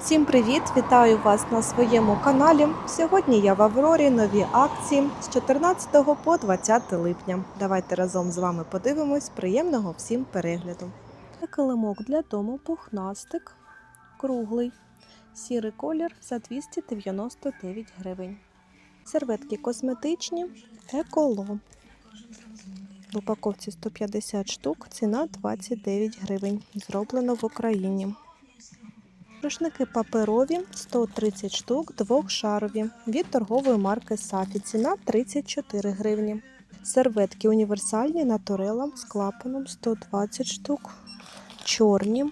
Всім привіт! Вітаю вас на своєму каналі. Сьогодні я в Аврорі нові акції з 14 по 20 липня. Давайте разом з вами подивимось. Приємного всім перегляду. Килимок для дому пухнастик, круглий, сірий колір за 299 гривень. Серветки косметичні, еколо. В упаковці 150 штук, ціна 29 гривень. Зроблено в Україні. Рушники паперові 130 штук, двохшарові від торгової марки Сафі. Ціна 34 гривні. Серветки універсальні натурелом з клапаном 120 штук. Чорні.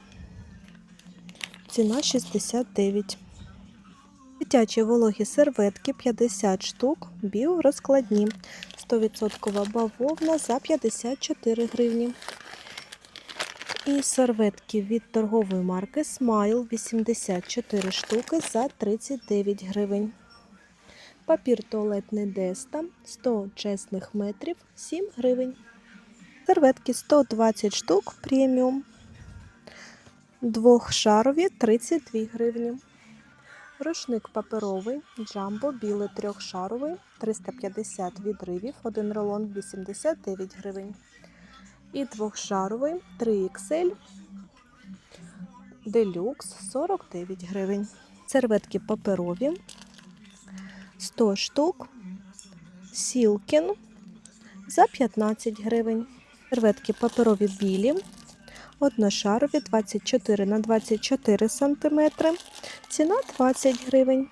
Ціна 69. Дитячі вологі серветки 50 штук, біорозкладні. 100% бавовна за 54 гривні. І серветки від торгової марки Smile 84 штуки за 39 гривень. Папір туалетний Деста 100 чесних метрів 7 гривень. Серветки 120 штук преміум. Двохшарові 32 гривні. Рушник паперовий, джамбо, білий трьохшаровий 350 відривів, один рулон 89 гривень і двохшаровий 3XL Deluxe 49 гривень. Серветки паперові 100 штук. Сілкін за 15 гривень. Серветки паперові білі. Одношарові 24 на 24 см. Ціна 20 гривень.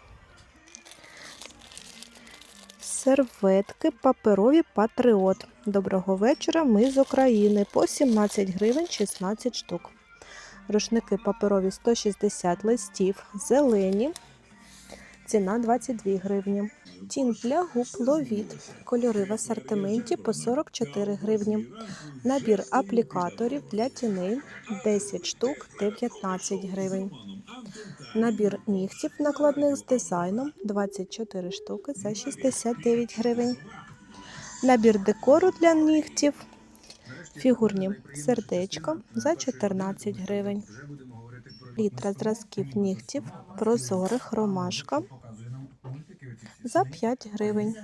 Серветки паперові Патріот. Доброго вечора. Ми з України по 17 гривень 16 штук. Рушники паперові 160 листів, зелені. Ціна 22 гривні. Тін для губ ловіт. Кольори в асортименті по 44 гривні. Набір аплікаторів для тіней 10 штук 19 гривень. Набір нігтів накладних з дизайном 24 штуки за 69 гривень. Набір декору для нігтів. Фігурні сердечко за 14 гривень. Літра зразків нігтів прозорих ромашка за 5 гривень.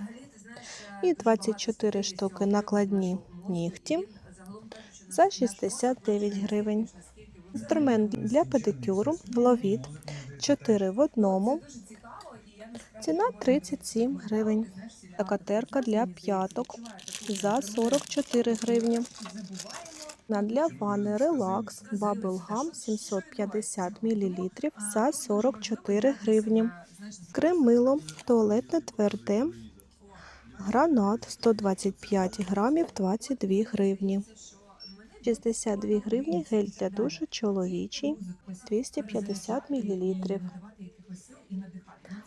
І 24 штуки накладні нігті за 69 гривень. Інструмент для педикюру ловіт 4 в одному. Ціна 37 гривень. Така для п'яток за 44 гривні. На для ванни релакс Bubblegum 750 мл за 44 гривні. Кремило туалетне тверде. Гранат 125 грамів 22 гривні. 62 гривні гель для душу чоловічий 250 мл.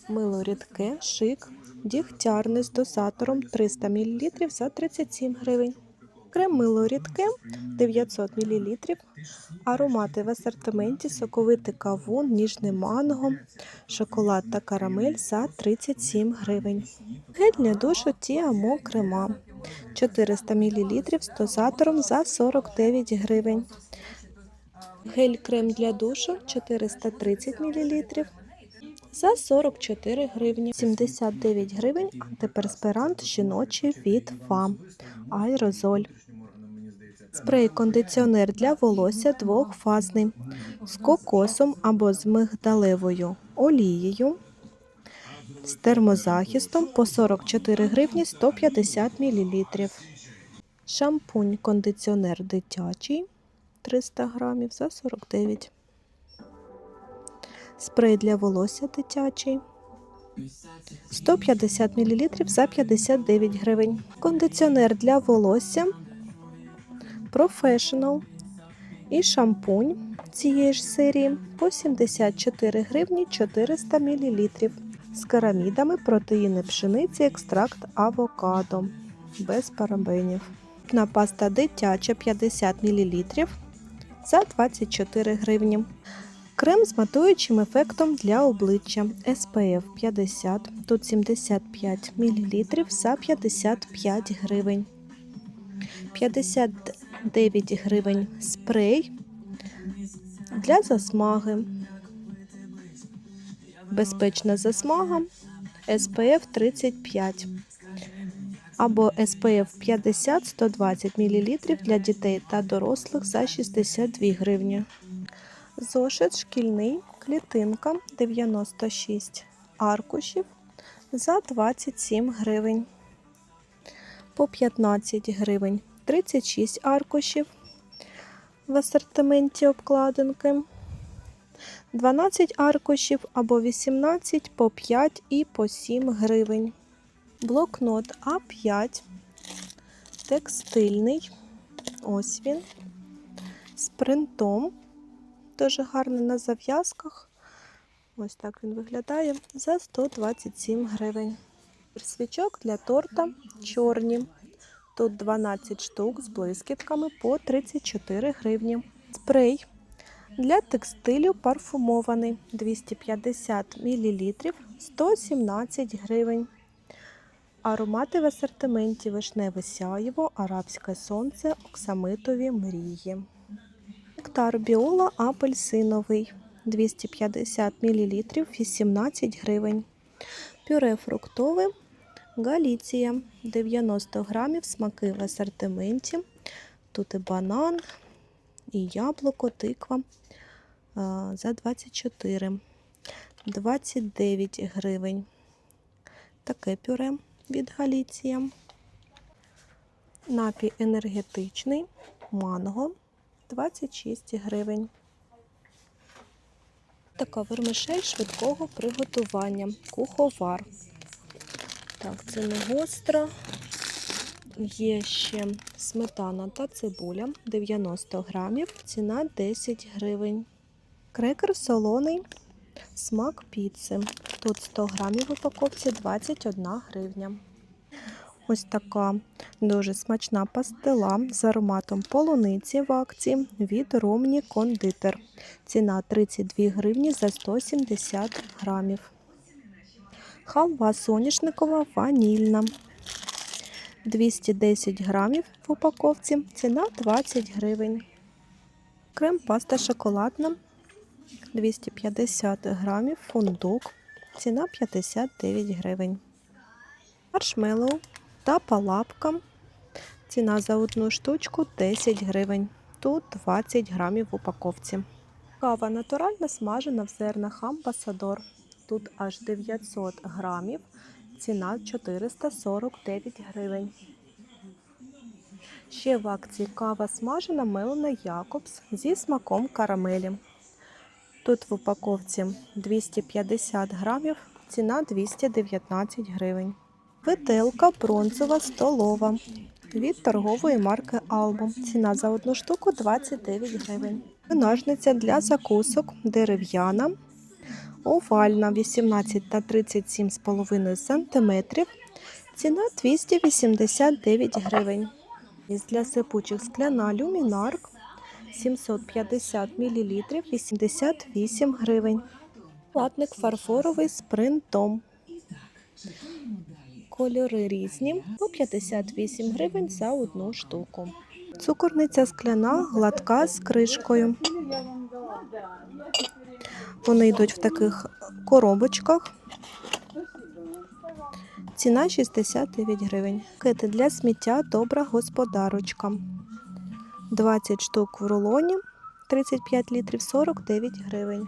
Мило рідке, шик, дігтярне з дозатором 300 мл за 37 гривень. Крем мило рідке 900 мл. Аромати в асортименті соковитий кавун, ніжний манго, шоколад та карамель за 37 гривень. Гель для душу Тіамо крема 400 мл з дозатором за 49 гривень. Гель крем для душу 430 мл за 44 гривні. 79 гривень антиперспирант жіночий від ФАМ. Аерозоль. Спрей-кондиціонер для волосся двохфазний з кокосом або з мигдалевою олією. З термозахистом по 44 гривні 150 мл. Шампунь кондиціонер дитячий 300 грамів за 49 Спрей для волосся дитячий 150 мл за 59 гривень. Кондиціонер для волосся Professional і шампунь цієї ж серії по 74 гривні 400 мл з керамідами протеїни пшениці, екстракт авокадо без парабенів. На паста дитяча 50 мл за 24 гривні. Крем з матуючим ефектом для обличчя SPF 50, тут 75 мл за 55 гривень. 59 гривень спрей для засмаги. Безпечна засмага SPF 35 або SPF 50 120 мл для дітей та дорослих за 62 гривні. Зошит шкільний клітинка 96 аркушів за 27 гривень. По 15 гривень 36 аркушів в асортименті обкладинки. 12 аркушів або 18 по 5 і по 7 гривень. Блокнот А5, текстильний. Ось він. З принтом. Дуже гарний на зав'язках. Ось так він виглядає за 127 гривень. Свічок для торта чорні. Тут 12 штук з блискітками по 34 гривні. Спрей для текстилю парфумований 250 мл 117 гривень. Аромати в асортименті вишневе сяєво, арабське сонце, оксамитові мрії. Нектар біола апельсиновий 250 мл 18 гривень. Пюре фруктове Галіція 90 грамів смаки в асортименті. Тут і банан, і яблуко, тиква за 24, 29 гривень. Таке пюре від Галіція. Напій енергетичний, манго 26 гривень. Така вермишель швидкого приготування. Куховар. Так, це не гостра. Є ще сметана та цибуля 90 грамів, ціна 10 гривень. Крекер солоний, смак піци. Тут 100 грамів в упаковці 21 гривня. Ось така дуже смачна пастила з ароматом полуниці в акції від Ромні Кондитер. Ціна 32 гривні за 170 грамів. Халва соняшникова ванільна. 210 грамів в упаковці, ціна 20 гривень. Крем паста шоколадна 250 грамів, фундук, ціна 59 гривень. Маршмеллоу та палапка. Ціна за одну штучку 10 гривень. Тут 20 грамів в упаковці. Кава натуральна смажена в зернах амбасадор. Тут аж 900 грамів. Ціна 449 гривень. Ще в акції кава смажена мелена Якобс зі смаком карамелі. Тут в упаковці 250 грамів, ціна 219 гривень. Виделка бронзова столова від торгової марки Албо. Це за одну штуку 29 гривень. Ножниця для закусок дерев'яна, овальна 18 та 37,5 см. Ціна 289 гривень. Для сипучих скляна люмінарк 750 мл 88 гривень. Платник фарфоровий з принтом. Кольори різні по 58 гривень за одну штуку. Цукорниця скляна, гладка з кришкою. Вони йдуть в таких коробочках. Ціна 69 гривень. Кити для сміття добра господарочка. 20 штук в рулоні 35 літрів 49 гривень.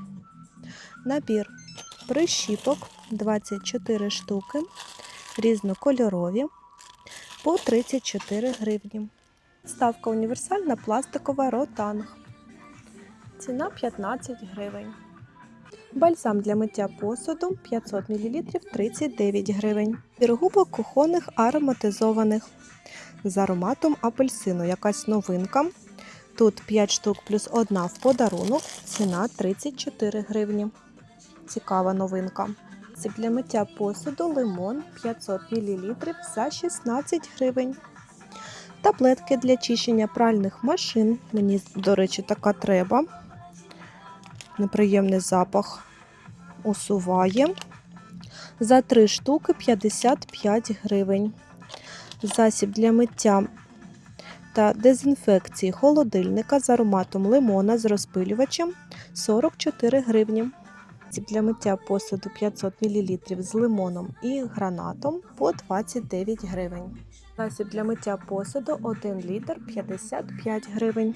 Набір прищіпок 24 штуки, різнокольорові по 34 гривні. Ставка універсальна пластикова ротанг. Ціна 15 гривень. Бальзам для миття посуду 500 мл 39 гривень. Піргубок кухонних ароматизованих з ароматом апельсину. Якась новинка. Тут 5 штук плюс 1 в подарунок. Ціна 34 гривні. Цікава новинка. Це для миття посуду лимон 500 мл за 16 гривень. Таблетки для чищення пральних машин. Мені, до речі, така треба. Неприємний запах усуває. За 3 штуки 55 гривень. Засіб для миття та дезінфекції холодильника з ароматом лимона з розпилювачем 44 гривні. Засіб для миття посуду 500 мл з лимоном і гранатом по 29 гривень. Засіб для миття посуду 1 літр 55 гривень.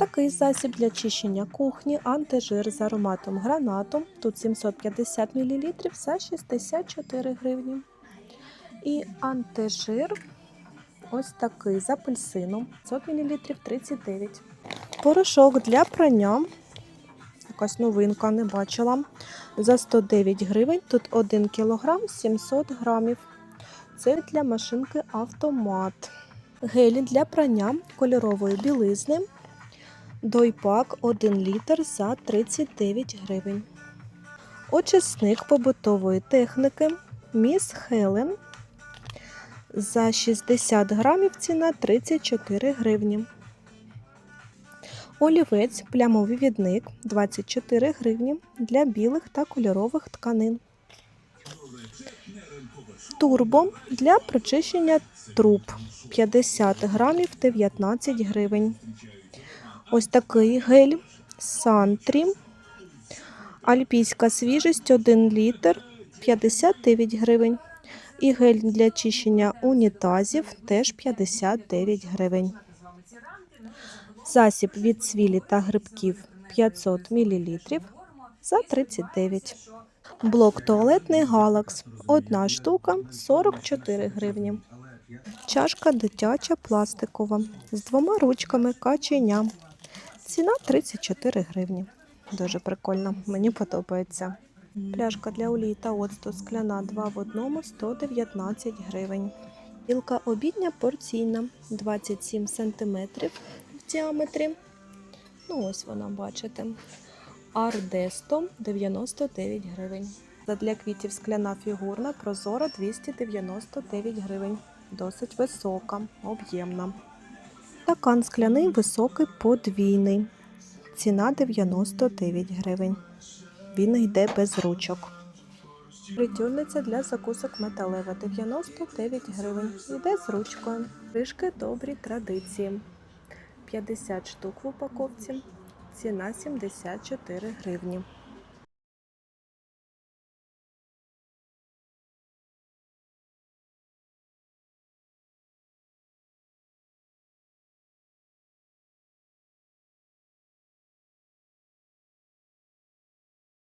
Такий засіб для чищення кухні антижир з ароматом гранату. Тут 750 мл за 64 гривні. І антижир ось такий з апельсином 500 мл 39. Порошок для прання. Якась новинка не бачила. За 109 гривень. Тут 1 кг 700 грамів. Це для машинки автомат. Гелі для прання кольорової білизни. Дойпак 1 літр за 39 гривень. Очисник побутової техніки. Міс Хелен. За 60 грамів ціна 34 гривні. Олівець плямовий відник 24 гривні для білих та кольорових тканин. Турбо для прочищення труб 50 грамів 19 гривень. Ось такий гель Сантрі. Альпійська свіжість 1 літр 59 гривень. І гель для чищення унітазів теж 59 гривень. Засіб від цвілі та грибків 500 мл за 39. Блок туалетний Галакс. Одна штука 44 гривні. Чашка дитяча пластикова з двома ручками каченя. Ціна 34 гривні. Дуже прикольно, мені подобається. Пляшка для олії та оцту скляна 2 в одному 119 гривень. Білка обідня порційна 27 см в діаметрі. Ну, ось вона, бачите. Ардесто 99 гривень. Для квітів скляна фігурна прозора 299 гривень. Досить висока, об'ємна. Стакан скляний високий подвійний. Ціна 99 гривень. Він йде без ручок. Притюльниця для закусок металева 99 гривень. Йде з ручкою. Кришки добрі традиції. 50 штук в упаковці. Ціна 74 гривні.